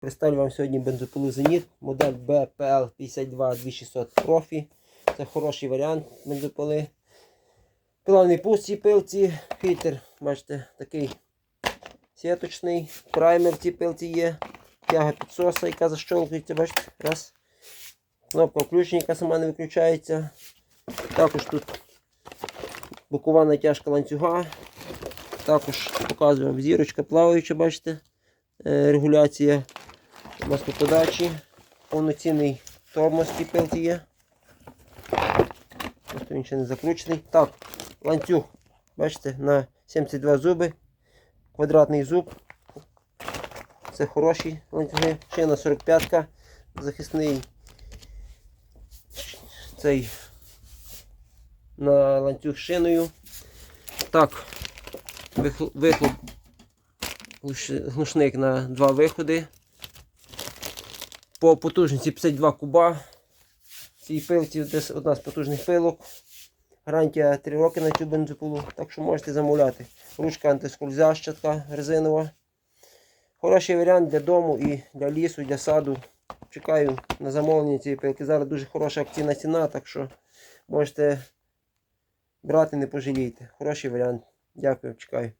Представлю вам сьогодні бензопилу Зеніт, модель BPL 52 2600 Profi. Це хороший варіант бензопили. Пила не пусті пилці, фільтр, бачите, такий сіточний, праймер в цій пилці є, тяга підсоса, яка защолкується, бачите, раз. Кнопка включення, яка сама не виключається. Також тут бокова натяжка ланцюга. Також показую вам зірочка плаваюча, бачите, е, регуляція маслоподачі, повноцінний тормоз в цій пилці є. Просто він ще не закручений. Так, ланцюг, бачите, на 72 зуби, квадратний зуб. Це хороші ланцюги. Ще на 45 захисний цей на ланцюг шиною. Так, вихлоп глушник на два виходи. По потужності 52 куба. Цій пилці десь одна з потужних пилок. Гарантія 3 роки на цю бензопилу, так що можете замовляти. Ручка антискользяща така резинова. Хороший варіант для дому і для лісу, для саду. Чекаю на замовлення цієї пилки. Зараз дуже хороша акційна ціна, так що можете брати, не пожалійте. Хороший варіант. Дякую, чекаю.